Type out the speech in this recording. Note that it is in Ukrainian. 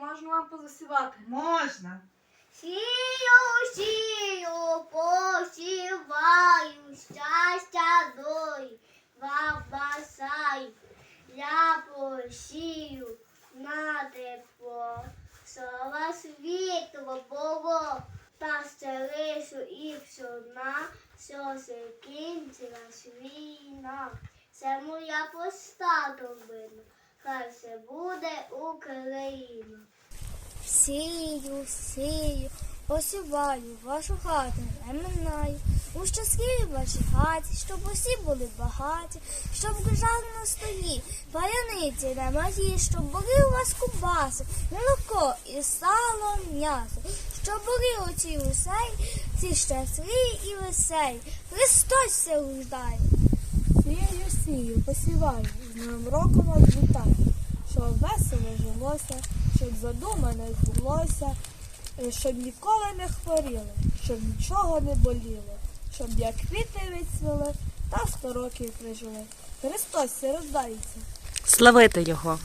можна вам позасівати? Можна. Сію, сію, посіваю, щастя дой, вам бажаю. Я посію на тепло, слава світло було, та стелишу і всюдна, що закінчилась війна. Це моя поста хай все буде Україна. Сію, сію, посіваю вашу хату, не минаю. У щасливій вашій хаті, щоб усі були багаті, щоб лежали на столі, паяниці на магі, щоб були у вас кубаси, молоко і сало, м'ясо, щоб були оці усей, ці щасливі і веселі. Христос се рождає. Сію, сію, посіваю, з новим роком вас вітаю, щоб весело жилося, щоб задумане збулося, е, щоб ніколи не хворіли, щоб нічого не боліло, щоб як квіти відцвіли та сто років прижили. Христос рождається. Славити його.